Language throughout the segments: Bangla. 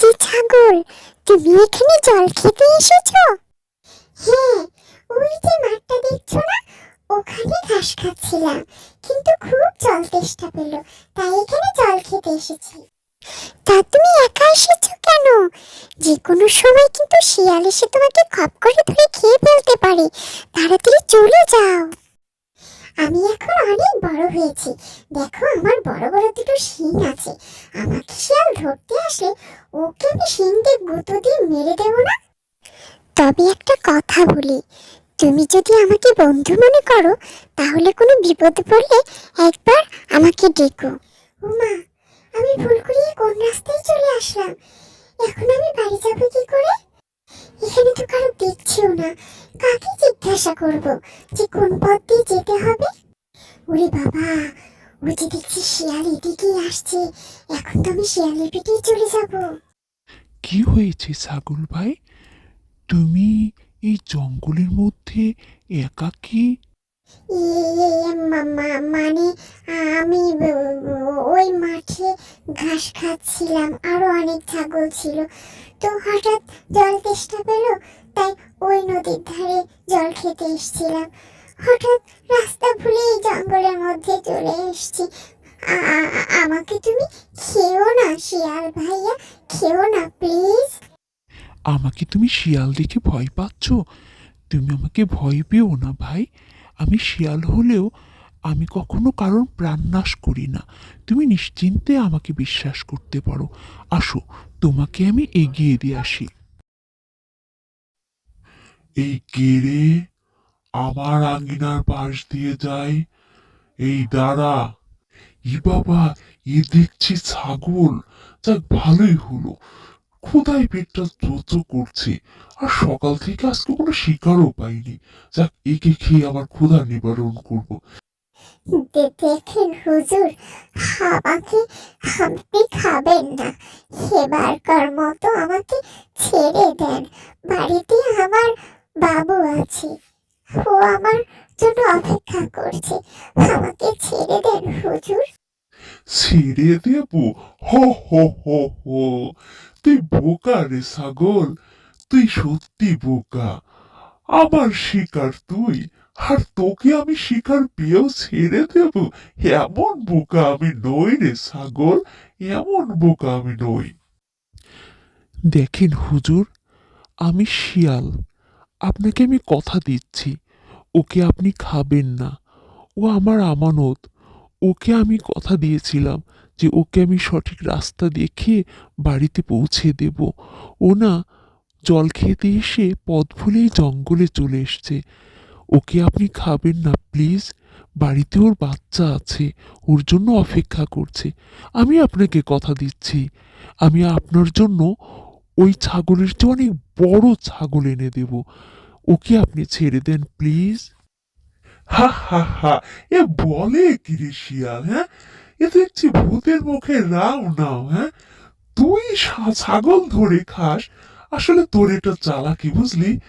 যে ছাগল তুমি এখানে জল খেতে এসেছ? হ্যাঁ ওই যে মাঠটা দেখছ না? ওখানে ঘাস খাচ্ছিলাম, কিন্তু খুব জল তেষ্টা পেল, তাই এখানে জল খেতে এসেছি। তা তুমি একা এসেছ কেন? যে কোনো সময় কিন্তু শিয়াল এসে তোমাকে খপ করে ধরে খেয়ে ফেলতে পারে। তাড়াতাড়ি চলে যাও। বড় হয়েছি। দেখো আমার বড় বড় দুটো শিং আছে। আমাকে শিয়াল ধরতে আসলে ওকে আমি শিং দিয়ে গুঁতো দিয়ে মেরে দেবো না? তবে একটা কথা বলি, তুমি যদি আমাকে বন্ধু মনে করো, তাহলে কোনো বিপদে পড়লে একবার আমাকে ডেকো। উমা, আমি ভুল করিয়ে কোন রাস্তায় চলে আসলাম? এখন আমি বাড়ি যাব কি করে? এখানে তো কারও দেখছিও না। কাকে জিজ্ঞাসা করব যে কোন পথ দিয়ে যেতে হবে? ওরে বাবা ওই যে দেখছি শিয়াল এদিকেই আসছে। এখন তো আমি শিয়ালের পিঠেই চলে যাব। কি হয়েছে ছাগল ভাই? তুমি এই জঙ্গলের মধ্যে একাকী মানে আমি ওই মাঠে ঘাস খাচ্ছিলাম আরও অনেক ছাগল ছিল। তো হঠাৎ জল তেষ্টা পেল তাই ওই নদীর ধারে জল খেতে এসেছিলাম। হঠাৎ জঙ্গলের মধ্যে চলে এসেছি। আমাকে তুমি খেও না শিয়াল ভাইয়া খেও না প্লিজ। আমাকে তুমি শিয়াল দেখে ভয় পাচ্ছ? তুমি আমাকে ভয় পেও না ভাই। আমি শিয়াল হলেও আমি কখনো কারোর প্রাণনাশ করি না। তুমি নিশ্চিন্তে আমাকে বিশ্বাস করতে পারো। আসো তোমাকে আমি এগিয়ে দিয়ে আসি। এই কে রে আমার আঙ্গিনার পাশ দিয়ে যায় এই দাঁড়া ই বাবা এ দেখছি ছাগল। যাক, ভালোই হলো। ক্ষুধায় পেটটা চোচো করছে। আর সকাল থেকে আজকে কোনো শিকারও পাইনি। যাক, একে খেয়ে আমার ক্ষুধা নিবারণ করব। দেখেন হুজুর, আমাকে আপনি খাবেন না। এবারকার মতো আমাকে ছেড়ে দেন। বাড়িতে আমার বাবু আছে। ও আমার জন্য অপেক্ষা করছে। আমাকে ছেড়ে দেন, হুজুর। ছেড়ে দেব? হো হো হো হো। তুই বোকা রে ছাগল। তুই সত্যি বোকা। আমার শিকার তুই। আর তোকে আমি শিকার পেয়েও ছেড়ে দেব? এমন বোকা আমি নই রে ছাগল। এমন বোকা আমি নই। দেখেন হুজুর, আমি শিয়াল। আপনাকে আমি কথা দিচ্ছি। ওকে আপনি খাবেন না। ও আমার আমানত। ওকে আমি কথা দিয়েছিলাম যে ওকে আমি সঠিক রাস্তা দেখিয়ে বাড়িতে পৌঁছে দেব। ও না জল খেতে এসে পথ ভুলেই জঙ্গলে চলে এসছে। ওকে আপনি খাবেন না, প্লিজ। বাড়িতে ওর বাচ্চা আছে। ওর জন্য অপেক্ষা করছে। আমি আপনাকে কথা দিচ্ছি। আমি আপনার জন্য ওই ছাগলের চেয়ে অনেক বড় ছাগল এনে দেব। ওকে আপনি ছেড়ে দেন, প্লিজ। হা হা হা, এ বলে কি রে শিয়াল হ্যাঁ? এ দেখছি ভূতের মুখে রাও নাও হ্যাঁ? তুই ছাগল ধরে খাস, আসলে তোর এটা চালাকি, বুঝলি?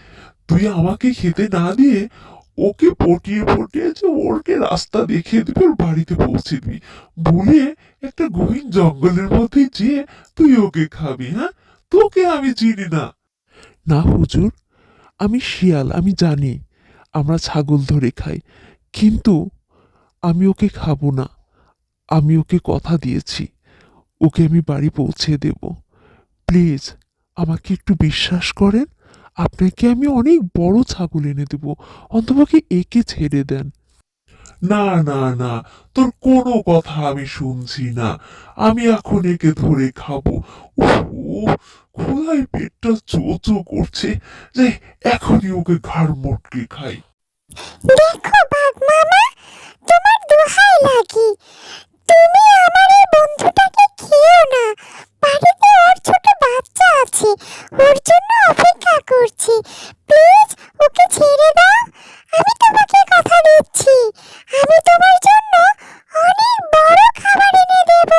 তুই আমাকে খেতে না দিয়ে ওকে পটিয়ে পটিয়ে যে ওরকে রাস্তা দেখিয়ে দিবি, ওর বাড়িতে পৌঁছে দিবি। বলে একটা গহীন জঙ্গলের মধ্যে যেয়ে তুই ওকে খাবি হ্যাঁ? তোকে আমি চিনি না। না, হুজুর। আমি শিয়াল, আমি জানি, আমরা ছাগল ধরে খাই, কিন্তু আমি ওকে খাব না। আমি ওকে কথা দিয়েছি, ওকে আমি বাড়ি পৌঁছে দেব। প্লিজ, আমাকে একটু বিশ্বাস করেন, আপনাকে আমি অনেক বড় ছাগল এনে দেব, অন্তপক্ষে একে ছেড়ে দেন। না না না, তোর কোনো কথা আমি শুনছি না। আমি এখন একে ধরে খাব। ক্ষুধায় পেটটা চোচো করছে যে এখনই ওকে ঘাড় মোটকে খাই। দেখো তোমার দোহাই লাগি। তুমি আমার এই বন্ধুটাকে খেও না। বাড়িতে ওর ছোট বাচ্চা আছে, ওর জন্য অপেক্ষা করছি। প্লিজ ওকে ছেড়ে দাও। আমি তোমাকে দিচ্ছি। আমি তোমার জন্য অনেক বড় খাবার এনে দেব।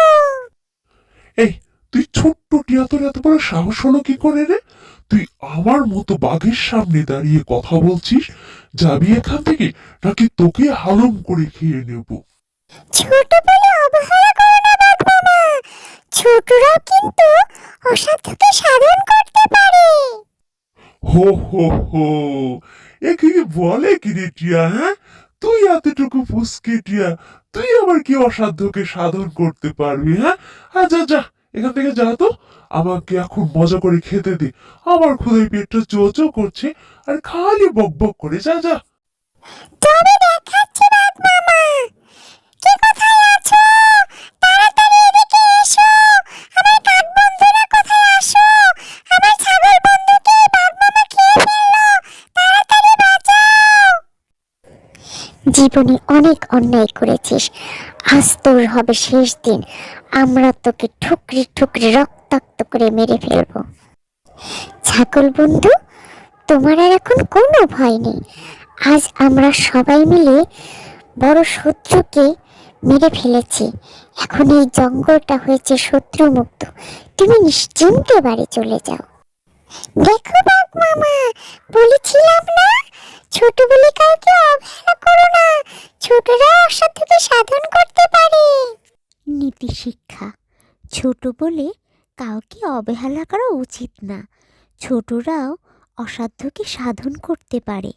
এই তুই ছোট্ট টিয়া তোর এত বড় সাহস হলো কি করে রে? তুই আমার মতো বাঘের সামনে দাঁড়িয়ে কথা বলছিস যাবি এখান থেকে নাকি তোকে হালম করে খেয়ে নেব? ছোট বলে অবহেলা করো না বাঘ মামা। ছোটরাও কিন্তু অসাধ্যকে সাধন করতে পারে। হো হো হো। এ কি বলে কি রে টিয়া হ্যাঁ? তুই এতটুকু ফুসকে টিয়া তুই আবার কি অসাধ্যকে সাধন করতে পারবি হ্যাঁ? আচ্ছা যা এখান থেকে যা তো। আমাকে এখন মজা করে খেতে দি। আমার ক্ষুদায় পেটটা চোচো করছে, আর খালি বক বক করে, যা যা। জীবনে অনেক অন্যায় করেছিস। আজ তোর হবে শেষ দিন। আমরা তোকে ঠুকরি ঠুকরি রক্তাক্ত করে মেরে ফেলব। ছাগল বন্ধু, তোমার আর এখন কোনো ভয় নেই। আজ আমরা সবাই মিলে বড় শত্রুকে মেরে ফেলেছি। এখন এই জঙ্গলটা হয়েছে শত্রু মুক্ত তুমি নিশ্চিন্তে বাড়ি চলে যাও। দেখো বাঘ মামা বলেছিলাম না? ছোট বলে কাউকে অবহেলা করো না। ছোটরা অসাধ্যকে সাধন করতে পারে। নীতি শিক্ষা। ছোট বলে কাউকে অবহেলা করা উচিত না। ছোটরাও অসাধ্যকে সাধন করতে পারে।